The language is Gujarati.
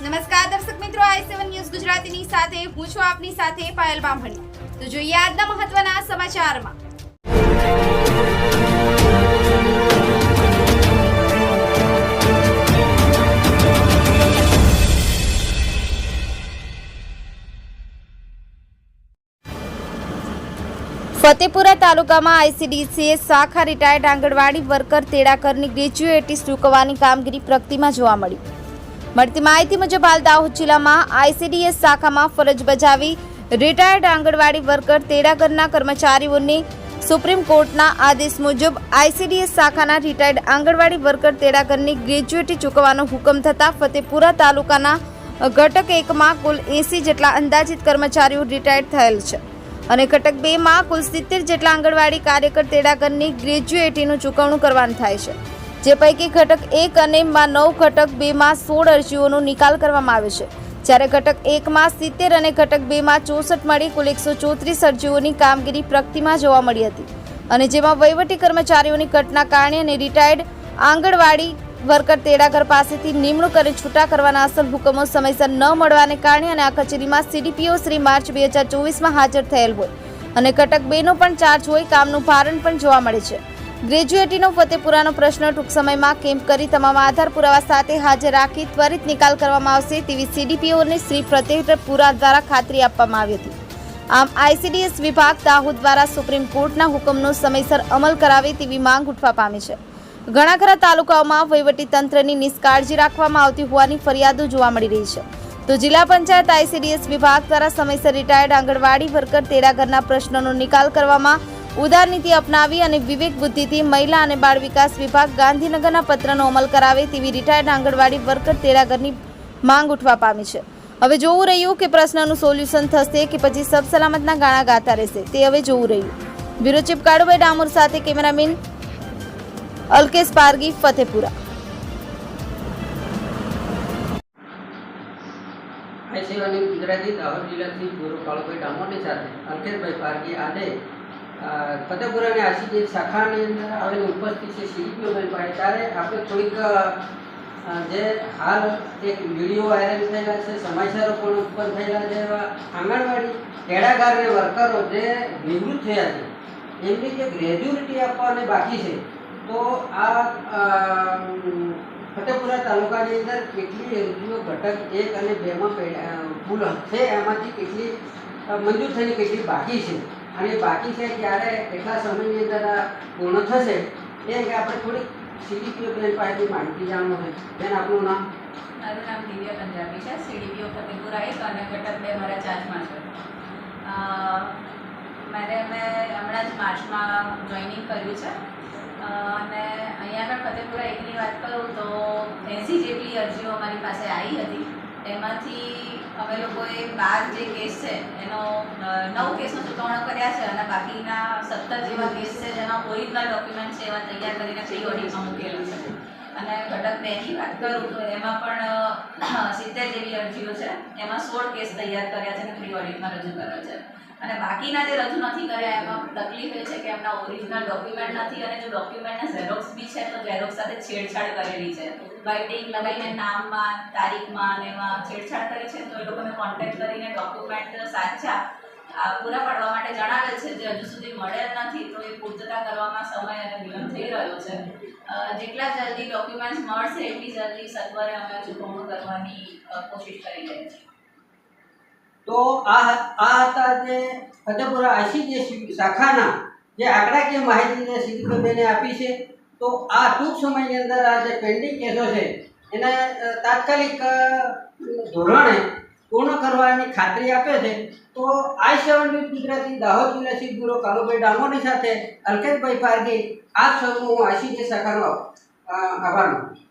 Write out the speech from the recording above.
નમસ્કાર દર્શક મિત્રો, આઈ સેવન ન્યૂઝ ગુજરાતીની સાથે, હું છું આપની સાથે પાયલ બામણી. તો જોઈએ આજના મહત્વના સમાચારમાં. ફતેપુરા તાલુકામાં આઈસીડીસીએ શાખા રિટાયર્ડ આંગણવાડી વર્કર તેડાકરની ગ્રેજ્યુએટી ચૂકવવાની કામગીરી પ્રગતિમાં જોવા મળી મળતી માહિતી મુજબ હાલ દાહોદ જિલ્લામાં આઈસીડીએસ શાખામાં ફરજ બજાવી રિટાયર્ડ આંગણવાડી વર્કર તેડાગરના કર્મચારીઓને સુપ્રીમ કોર્ટના આદેશ મુજબ આઈસીડીએસ શાખાના રિટાયર્ડ આંગણવાડી વર્કર તેડાગરની ગ્રેજ્યુએટી ચૂકવવાનો હુકમ થતાં ફતેપુરા તાલુકાના ઘટક એકમાં કુલ એસી જેટલા અંદાજિત કર્મચારીઓ રિટાયર્ડ થયેલ છે અને ઘટક બેમાં કુલ સિત્તેર જેટલા આંગણવાડી કાર્યકર તેડાગરની ગ્રેજ્યુએટીનું ચૂકવણું કરવાનું થાય છે. જે પૈકી ઘટક એક અને માં નવ ઘટક બેમાં સોળ અરજીઓનો નિકાલ કરવામાં આવ્યો છે. જ્યારે ઘટક એકમાં સિત્તેર અને ઘટક બેમાં ચોસઠ મળી કુલ એકસો ચોત્રીસ અરજીઓની કામગીરી પ્રગતિમાં જોવા મળી હતી. અને જેમાં વહીવટી કર્મચારીઓની ઘટના કારણે અને રિટાયર્ડ આંગણવાડી વર્કર તેડાગર પાસેથી નિમણૂક અને છૂટા કરવાના અસલ હુકમો સમયસર ન મળવાને કારણે અને આ કચેરીમાં સીડીપીઓ શ્રી માર્ચ બે હજાર ચોવીસમાં હાજર થયેલ હોય. અને ઘટક બેનો પણ ચાર્જ હોય, કામનું ભારણ પણ જોવા મળે છે. ગ્રેજ્યુએટીનો ફતેપુરાનો પ્રશ્ન ટૂંક સમયમાં કેમ્પ કરી તમામ આધાર પુરાવા સાથે હાજર રાખી ત્વરિત નિકાલ કરવામાં આવશે તેવી સીડીપીઓને શ્રી ફતેપુરા દ્વારા ખાતરી આપવામાં આવી હતી. આમ, આઈસીડીએસ વિભાગ દાહોદ દ્વારા સુપ્રીમ કોર્ટના હુકમનો સમયસર અમલ કરાવે તેવી માંગ ઉઠવા પામી છે. ઘણા ખરા તાલુકાઓમાં તંત્રની નિષ્કાળજી રાખવામાં આવતી હોવાની ફરિયાદો જોવા મળી રહી છે. તો જિલ્લા પંચાયત આઈસીડીએસ વિભાગ દ્વારા સમયસર રિટાયર્ડ આંગણવાડી વર્કર તેડાગરના પ્રશ્નોનો નિકાલ કરવામાં ઉદાર નીતિ અપનાવી અને વિવેક બુદ્ધિથી મહિલા અને બાળ વિકાસ વિભાગ ગાંધીનગરના પત્રનો અમલ કરાવે તેવી રિટાયર્ડ આંગણવાડી વર્કર તેરાગરની માંગ ઉઠવા પામી છે. હવે જોવું રહ્યું કે પ્રશ્નનું સોલ્યુશન થશે કે પછી સબ સલામતના ગાણા ગાતા રહેશે, તે હવે જોવું રહ્યું. બ્યુરો ચીફ કાળુભાઈ ડામોર સાથે કેમેરામેન અલ્કેશ પારગી, ફતેપુરા. આઈ ગુજરાતી દાહોદ જિલ્લાથી ગુરુ કાળુભાઈ ડામોરની સાથે અલ્કેશભાઈ પારકી આજે અ, જે આશીજી શાખાની અંદર આવેલી ઉપસ્થિત છે. સીડીપીઓ પાસે ત્યારે આપણે થોડીક જે હાલ એક વીડિયો વાયરલ થયેલા છે સમાચારો પણ ઉત્પન્ન થયેલા છે એવા આંગણવાડી તેડાગાર અને વર્કરો જે નિવૃત્ત થયા છે એમની જે ગ્રેજ્યુએટી આપવાની બાકી છે. તો આ ફતેપુરા તાલુકાની અંદર કેટલી અરજીઓ ઘટક એક અને બેમાં ભૂલ છે એમાંથી કેટલી મંજૂર થઈને કેટલી બાકી છે? અને બાકી છે ત્યારે એટલા સમયની અંદર પૂર્ણ થશે, એ કે આપણે થોડીક સીડીપીઓ પ્લેન પાસેથી માહિતી જાણવું છે બેન આપણું નામ? મારું નામ દિવ્ય પંજાબી છે. સીડીપીઓ ફતેપુરા એક અને ઘટક બે મારા ચાર્જમાં છે. મારે મેં હમણાં જ માર્ચમાં જોઈનિંગ કર્યું છે. અને અહીંયા આગળ ફતેપુરા એકની વાત કરું તો એંસી જેટલી અરજીઓ અમારી પાસે આવી હતી. એમાંથી અમે લોકોએ બાર જે કેસ છે એનો નવ કેસનો ચૂકવણો કર્યા છે અને બાકીના સત્તર જેવા કેસ છે જેમાં ઓરિજિનલ ડોક્યુમેન્ટ છે એવા તૈયાર કરીને પ્રી ઓડિટમાં મૂકેલું છે. અને ઘટક બેની વાત કરું તો એમાં પણ સિત્તેર જેવી અરજીઓ છે, એમાં સોળ કેસ તૈયાર કર્યા છે અને પ્રી ઓડિટમાં રજૂ કર્યા છે. અને બાકીના જે રજૂ નથી કર્યા, એમાં તકલીફ એ છે કે એમના ઓરિજિનલ ડોક્યુમેન્ટ નથી અને જો ડોક્યુમેન્ટના ઝેરોક્સ બી છે, તો ઝેરોક્સ સાથે છેડછાડ કરેલી છે. બાઇટિંગ લગાવીને નામમાં, તારીખમાં અને એમાં છેડછાડ કરી છે, તો એ લોકોને કોન્ટેક્ટ કરીને ડોક્યુમેન્ટ સાચા પૂરા પાડવા માટે જણાવેલ છે, જે હજુ સુધી મળેલ નથી, તો એ પૂર્તતા કરવામાં સમય અને વિલંબ થઈ રહ્યો છે. જેટલા જલ્દી ડોક્યુમેન્ટ્સ મળશે એટલી જલ્દી સત્વરે અમે ચૂકવણું કરવાની કોશિશ કરી રહ્યા છીએ તો આ આ હતા જે ફતેપુરા આશીજી શાખાના જે આંકડાકીય માહિતી જે આપી છે, તો આ ટૂંક સમયની અંદર આ જે પેન્ડિંગ કેસો છે, એને તાત્કાલિક ધોરણે પૂર્ણ કરવાની ખાતરી આપે છે, તો આઈ સેવન ગુજરાતી દાહોદ જિલ્લા ચીફ બ્યુરો કાલુભાઈ ડામોની સાથે અલ્કેશભાઈ પારગી આપ સૌનું હું આશીજી શાખાનો આભાર માનું